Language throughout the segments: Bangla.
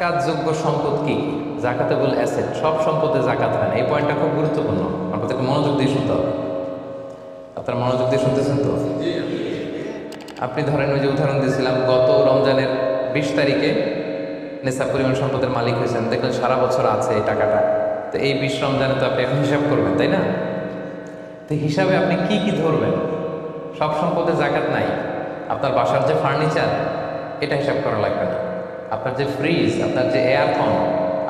জাকাতযোগ্য সম্পদ কি? জাকাতেবল অ্যাসেট সব সম্পদে জাকাত হয় না। এই পয়েন্টটা খুব গুরুত্বপূর্ণ। আপনাদেরকে মনোযোগ দিয়ে শুনতে হবে। আপনার মনোযোগ দিয়ে শুনতেছেন তো? আপনি ধরেন ওই যে উদাহরণ দিয়েছিলাম, গত রমজানের বিশ তারিখে নেশা পরিমাণ সম্পদের মালিক হয়েছেন। দেখলেন সারা বছর আছে এই টাকাটা। তো এই বিশ রমজানে তো আপনি এখন হিসাব করবেন, তাই না? তো হিসাবে আপনি কি কি ধরবেন? সব সম্পদে জাকাত নাই। আপনার বাসার যে ফার্নিচার, এটা হিসাব করা লাগবে না। আপনার যে ফ্রিজ আপনার যে এয়ারফোন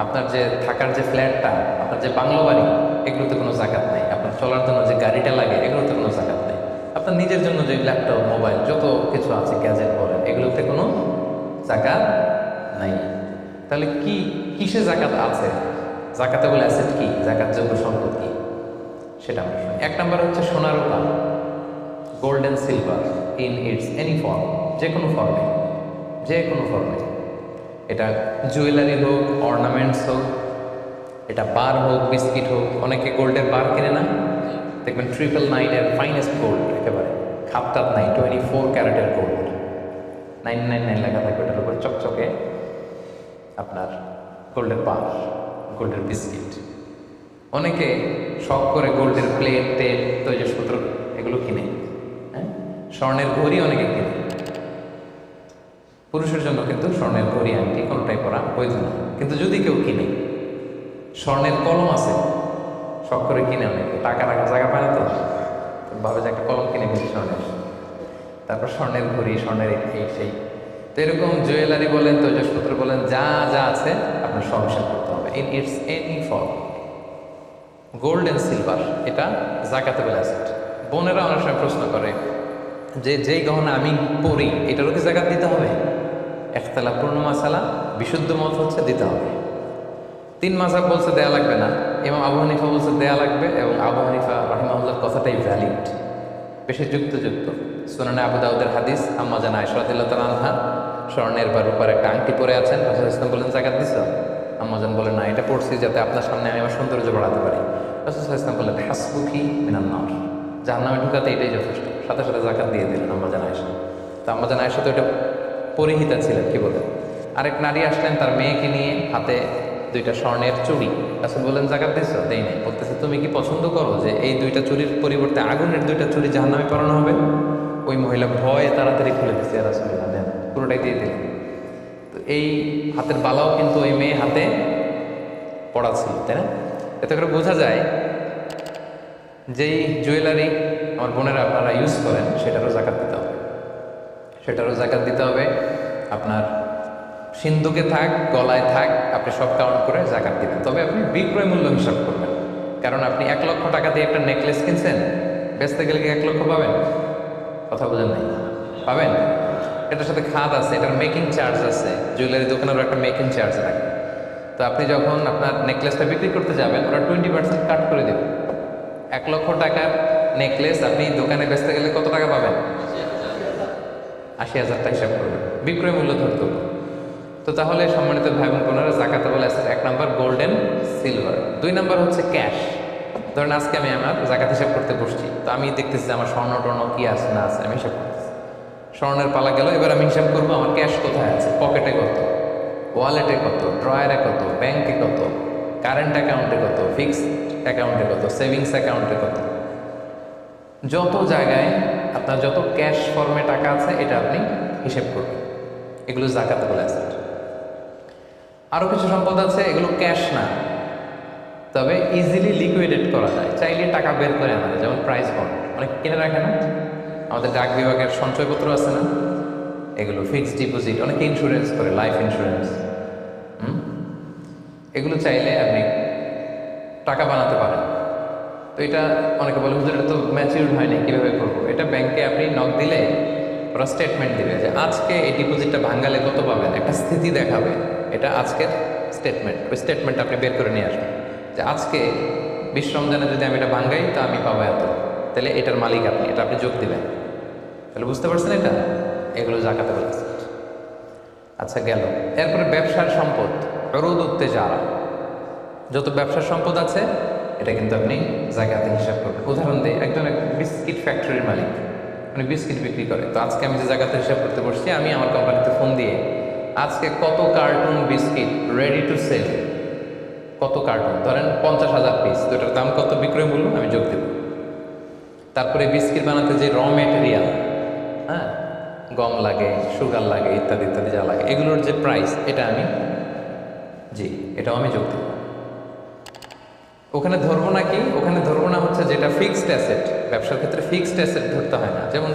আপনার যে থাকার যে ফ্ল্যাটটা আপনার যে বাংলো বাড়ি, এগুলোতে কোনো জাকাত নাই। আপনার চলার জন্য যে গাড়িটা লাগে, এগুলোতে কোনো জাকাত নেই। আপনার নিজের জন্য যে ল্যাপটপ মোবাইল যত কিছু আছে গ্যাজেট বলেন, এগুলোতে কোনো জাকাত নাই। তাহলে কি, কিসে জাকাত আছে? জাকাতে বলে অ্যাসেট কি? জাকাতযোগ্য সম্পদ কি? সেটা আমরা শুনি। এক নম্বর হচ্ছে সোনার রূপা gold and silver in its any form যে কোনো ফর্মে যে কোনো ফর্মে এটা জুয়েলারি হোক অর্নামেন্টস হোক, এটা বার হোক বিস্কিট হোক, অনেকে গোল্ডের বার কিনে না। দেখবেন ট্রিপল নাইনের ফাইনেস্ট গোল্ড একেবারে। খাপটাপ নাই টোয়েন্টি ফোর ক্যারেটের গোল্ড নাইন নাইন নাইন লেখা থাকবে ওটার উপর, চকচকে আপনার গোল্ডের বার গোল্ডের বিস্কিট অনেকে শখ করে গোল্ডের প্লেট টেপ তৈজসপত্র এগুলো কিনে। হ্যাঁ? স্বর্ণের ঘড়ি অনেকে কিনে। পুরুষের জন্য কিন্তু স্বর্ণের ঘড়ি আংটি কোনোটাই পরা বৈধ না। কিন্তু যদি কেউ কিনে, স্বর্ণের কলম আছে, শখ করে কিনে অনেকে, টাকা রাখার জায়গা পায় না তো? ভাবে যে একটা কলম কিনে ফেলছি স্বর্ণের। তারপর স্বর্ণের ঘড়ি, স্বর্ণের এই- সেই। তো এরকম জুয়েলারি বলেন, তৈজসপত্র বলেন, যা যা আছে আপনার হিসাব করতে হবে। In its any form gold and silver এটা জাকাতেবল অ্যাসেট বোনেরা অনেক সময় প্রশ্ন করে যে, যেই গহনা আমি পরি, এটারও কি জাকাত দিতে হবে? একতলা পূর্ণ মাসালা, বিশুদ্ধ মত হচ্ছে দিতে হবে। তিন মাসাব বলছে দেয়া লাগবে না এবং আবু হানিফা বলছে দেয়া লাগবে এবং আবু হানিফা রহিমাহুল্লার কথাটাই ভ্যালিড বেশি যুক্তযুক্ত। সুনানে আবু দাউদের হাদিস, আম্মা জান আয়সরাদিল্লাহ তাল আনহা স্বর্ণের বা রূপার একটা আংটি পরে আছেন। রাসুল ইসলাম বলেন জাকাত দিছ? আম্মাজান বলেন না, এটা পড়ছি যাতে আপনার সামনে আমি আমার সৌন্দর্য বাড়াতে পারি। রাসুল ইসলাম বললেন মিনান্নার যার নামে ঢুকাতে এটাই যথেষ্ট। সাথে সাথে জাকাত দিয়ে দিলেন আম্মাজান আয়সা তো আম্মাজান আয়সা তো এটা পরিহিতা ছিলেন, কি বলে আরেক নারী আসলেন তার মেয়েকে নিয়ে হাতে দুইটা স্বর্ণের চুড়ি। রাসুল বললেন, জাকাত দিছ? দেই নাই। বলতেছে, তুমি কি পছন্দ করো যে এই দুইটা চুরির পরিবর্তে আগুনের দুইটা চুরি নামে পরানো হবে? ওই মহিলা ভয়ে তাড়াতাড়ি খুলে দিচ্ছে রাসুল্লাহ দেন, পুরোটাই দিয়ে দিলেন তো এই হাতের বালাও কিন্তু ওই মেয়ে হাতে পড়া ছিল তাই না? এতে করে বোঝা যায়, যেই জুয়েলারি আমার বোনেরা আপনারা ইউজ করেন, সেটারও জাকাত দিতে হবে। সেটারও জাকাত দিতে হবে। আপনার সিন্ধুকে থাক, গলায় থাক, আপনি সব কাউন্ট করে জাকাত দিবেন। তবে আপনি বিক্রয় মূল্য হিসাব করবেন। কারণ আপনি এক লক্ষ টাকা দিয়ে একটা নেকলেস কিনছেন, বেচতে গেলে কি এক লক্ষ পাবেন? কথা বোঝেন নাই? পাবেন? এটার সাথে খাত আছে, এটার মেকিং চার্জ আছে। জুয়েলারি দোকানেরও একটা মেকিং চার্জ থাকে। তো আপনি যখন আপনার নেকলেসটা বিক্রি করতে যাবেন, ওরা টোয়েন্টি পার্সেন্ট কাট করে দেবে। এক লক্ষ টাকার নেকলেস আপনি দোকানে বেচতে গেলে কত টাকা পাবেন? আশি হাজার টাকা হিসাব করবেন। বিক্রয় মূল্য ধরতে তো তাহলে সম্মানিত ভাই বোন বোনেরা, জাকাতে বলে আছে এক নাম্বার গোল্ডেন সিলভার, দুই নাম্বার হচ্ছে ক্যাশ। ধরেন আজকে আমি আমার জাকাত হিসাব করতে বসছি, তো আমি দেখতেছি যে আমার স্বর্ণ টর্ণ কি আছে, না আছে, আমি হিসাব করতেছি। স্বর্ণের পালা গেল, এবার আমি হিসাব করব আমার ক্যাশ কোথায় আছে, পকেটে কত, ওয়ালেটে কত, ড্রয়ারে কত, ব্যাংকে কত, কারেন্ট অ্যাকাউন্টে কত, ফিক্সড অ্যাকাউন্টে কত, সেভিংস অ্যাকাউন্টে কত। যত জায়গায় আপনার যত ক্যাশ ফর্মে টাকা আছে, এটা আপনি হিসেব করবেন। এগুলো জাকাতে বলে অ্যাসেট আরও কিছু সম্পদ আছে, এগুলো ক্যাশ না। তবে ইজিলি লিকুইডেট করা যায়। চাইলে টাকা বের করে আনা যায়, যেমন প্রাইস বন্ড অনেক কিনে রাখে না? আমাদের ডাক বিভাগের সঞ্চয়পত্র আছে না? এগুলো ফিক্সড ডিপোজিট অনেক ইন্স্যুরেন্স করে লাইফ ইন্স্যুরেন্স এগুলো চাইলে আপনি টাকা বানাতে পারেন। তো এটা অনেকে বলে, হুজুর, এটা তো ম্যাচিউর হয়নি, কীভাবে করব? এটা ব্যাংকে আপনি নক দিলে ওরা স্টেটমেন্ট দিবে যে, আজকে এই ডিপোজিটটা ভাঙ্গালে কত পাবেন? একটা স্থিতি দেখাবে এটা আজকের স্টেটমেন্ট ওই স্টেটমেন্ট আপনি বের করে নিয়ে আসবেন। যে, আজকে বিশ রমজানে যদি আমি এটা ভাঙ্গাই, তা আমি পাবো এত। তাহলে এটার মালিক আপনি, এটা আপনি যোগ দিবেন। তাহলে বুঝতে পারছেন এটা? এগুলো জাকাতে বলেছে আচ্ছা গেল। এরপরে ব্যবসার সম্পদ, রোদ উঠতে উত্তেজারা যত ব্যবসার সম্পদ আছে এটা কিন্তু আপনি জায়গাতে হিসাব করবেন। উদাহরণ দিই একজন এক বিস্কিট ফ্যাক্টরির মালিক, উনি বিস্কিট বিক্রি করে। তো আজকে আমি যে জায়গাতে হিসাব করতে বসছি, আমি আমার কোম্পানিতে ফোন দিয়ে, আজকে কত carton biscuit ready to sell কত কার্টুন ধরেন পঞ্চাশ হাজার পিস তো এটার দাম কত? বিক্রয় মূল্য? আমি যোগ দেব। তারপরে বিস্কিট বানাতে যে র মেটেরিয়াল হ্যাঁ? গম লাগে সুগার লাগে, ইত্যাদি ইত্যাদি যা লাগে, এগুলোর যে প্রাইস এটা আমি, জি, এটাও আমি যোগ দেব। ওখানে ধরবো না কি ওখানে ধরবো না হচ্ছে যেটা ফিক্সড অ্যাসেট ব্যবসার ক্ষেত্রে ফিক্সড অ্যাসেট ধরতে হয় না। যেমন